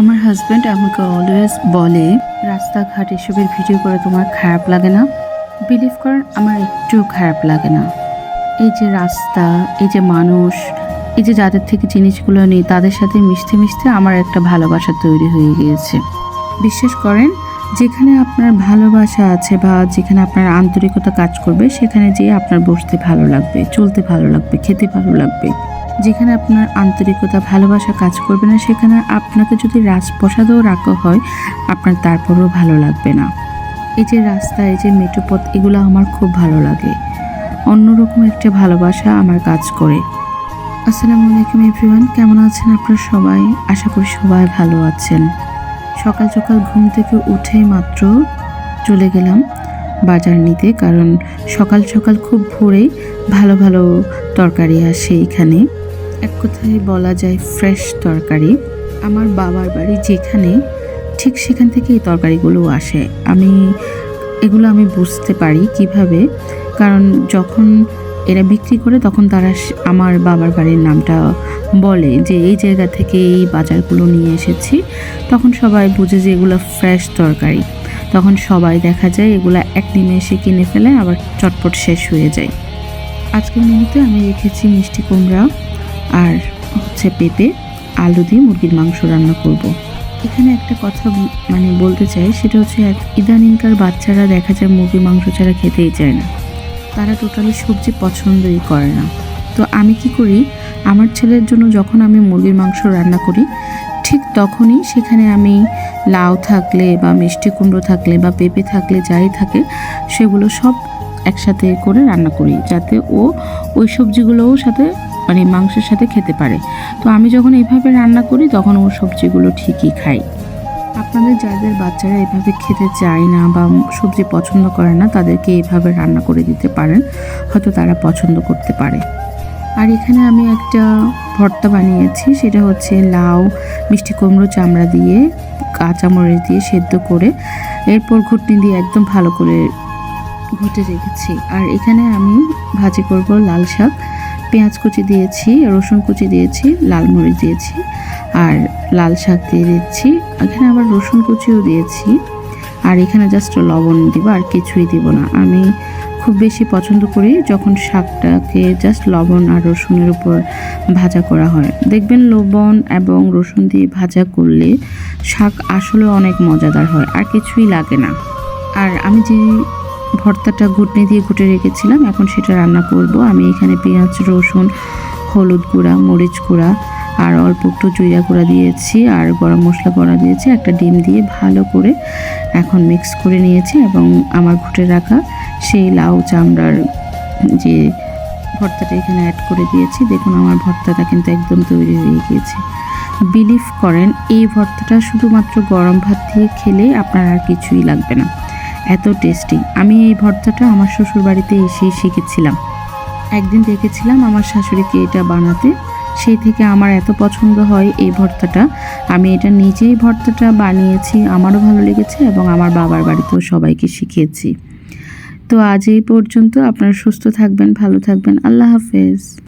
আমার হাজব্যান্ড আমাকে অলওয়েজ বলে, রাস্তাঘাট এসবের ভিডিও করে তোমার খারাপ লাগে না। বিলিভ করেন আমার একটুও খারাপ লাগে না। এই যে রাস্তা, এই যে মানুষ, এই যে যাদের থেকে জিনিসগুলো নিই, তাদের সাথে মিশতে মিশতে আমার একটা ভালোবাসা তৈরি হয়ে গিয়েছে। বিশ্বাস করেন, যেখানে আপনার ভালোবাসা আছে বা যেখানে আপনার আন্তরিকতা কাজ করবে, সেখানে যেয়ে আপনার বসতে ভালো লাগবে, চলতে ভালো লাগবে, খেতে ভালো লাগবে। যেখানে আপনার আন্তরিকতা, ভালোবাসা কাজ করবে না, সেখানে আপনাকে যদি রাজপ্রসাদও রাখা হয়, আপনার তারপরেও ভালো লাগবে না। এই যে রাস্তা, এই যে মেট্রোপথ এগুলো আমার খুব ভালো লাগে। অন্যরকম একটা ভালোবাসা আমার কাজ করে। আসসালামু আলাইকুম এভরিওয়ান, কেমন আছেন আপনারা সবাই? আশা করি সবাই ভালো আছেন। সকাল সকাল ঘুম থেকে উঠেই মাত্র চলে গেলাম বাজার নিতে, কারণ সকাল সকাল খুব ভোরে ভালো ভালো তরকারি আসে এখানে। এক কথায় বলা যায় ফ্রেশ তরকারি। আমার বাবার বাড়ি যেখানে, ঠিক সেখান থেকে এই তরকারিগুলো আসে। আমি, এগুলো আমি বুঝতে পারি কীভাবে, কারণ যখন এরা বিক্রি করে তখন তারা আমার বাবার বাড়ির নামটা বলে যে, এই জায়গা থেকে এই বাজারগুলো নিয়ে এসেছি। তখন সবাই বুঝে যে এগুলো ফ্রেশ তরকারি। তখন সবাই দেখা যায় এগুলো এক নিমেষে কিনে ফেলে, আবার চটপট শেষ হয়ে যায়। আজকের মেনুতে আমি রেখেছি মিষ্টি কুমড়া। আর হচ্ছে পেঁপে, আলু দিয়ে মুরগির মাংস রান্না করব। এখানে একটা কথা মানে বলতে চাই, সেটা হচ্ছে ইদানিংকার বাচ্চারা দেখা যায় মুরগির মাংস ছাড়া খেতেই চায় না তারা টোটালি সবজি পছন্দই করে না তো আমি কি করি, আমার ছেলের জন্য যখন আমি মুরগির মাংস রান্না করি, ঠিক তখনই সেখানে আমি লাউ থাকলে বা মিষ্টি কুমড়ো থাকলে বা পেঁপে থাকলে যাই থাকে, সেগুলো সব একসাথে করে রান্না করি, যাতে ও ওই সবজিগুলোও সাথে মানে মাংসের সাথে খেতে পারে। তো আমি যখন এইভাবে রান্না করি, তখন ও সবজিগুলো ঠিকই খাই। আপনাদের যাদের বাচ্চারা এভাবে খেতে চায় না বা সবজি পছন্দ করে না, তাদেরকে এভাবে রান্না করে দিতে পারেন। হয়তো তারা পছন্দ করতে পারে। আর এখানে আমি একটা ভর্তা বানিয়েছি, সেটা হচ্ছে লাউ, মিষ্টি কুমড়ো চামড়া দিয়ে, কাঁচামরিচ দিয়ে সেদ্ধ করে, এরপর ঘুটনি দিয়ে একদম ভালো করে ঘুটে রেখেছি। আর এখানে আমি ভাজি করব লাল শাক। পেঁয়াজ কুচি দিয়েছি, রসুন কুচি দিয়েছি, লাল মরিচ দিয়েছি আর লাল শাক দিয়ে দিচ্ছি। এখানে আবার রসুন কুচিও দিয়েছি। আর এখানে জাস্ট লবণ দিব, আর কিছুই দিব না। আমি খুব বেশি পছন্দ করি যখন শাকটাকে জাস্ট লবণ আর রসুনের উপর ভাজা করা হয়। দেখবেন লবণ এবং রসুন দিয়ে ভাজা করলে শাক আসলে অনেক মজাদার হয়, আর কিছুই লাগে না। আর আমি যে ভর্তাটা ঘুটনি দিয়ে ঘুটে রেখেছিলাম। এখন সেটা রান্না করব। আমি এখানে পেঁয়াজ, রসুন, হলুদ গুঁড়া, মরিচ গুঁড়া আর অল্প একটু জুইয়া গুঁড়া দিয়েছি আর গরম মশলা গুঁড়া দিয়েছি। একটা ডিম দিয়ে ভালো করে এখন মিক্স করে নিয়েছি এবং আমার ঘুটে রাখা সেই লাউ চামড়ার যে ভর্তাটা এখানে অ্যাড করে দিয়েছি। দেখুন আমার ভর্তাটা কিন্তু একদম তৈরি হয়ে গিয়েছে। বিলিভ করেন, এই ভর্তাটা শুধুমাত্র গরম ভাত দিয়ে খেলে আপনার আর কিছুই লাগবে না। এত টেস্টি আমি এই ভর্তাটা আমার শ্বশুর বাড়িতে এসেই শিখেছিলাম। একদিন দেখেছিলাম আমার শাশুড়িকে এটা বানাতে। সেই থেকে আমার এত পছন্দ হয় এই ভর্তাটা। আমি এটা নিজেই ভর্তাটা বানিয়েছি, আমারও ভালো লেগেছে এবং আমার বাবার বাড়িতেও সবাইকে শিখিয়েছি। তো আজ এই পর্যন্ত আপনারা সুস্থ থাকবেন, ভালো থাকবেন। আল্লাহ হাফেজ।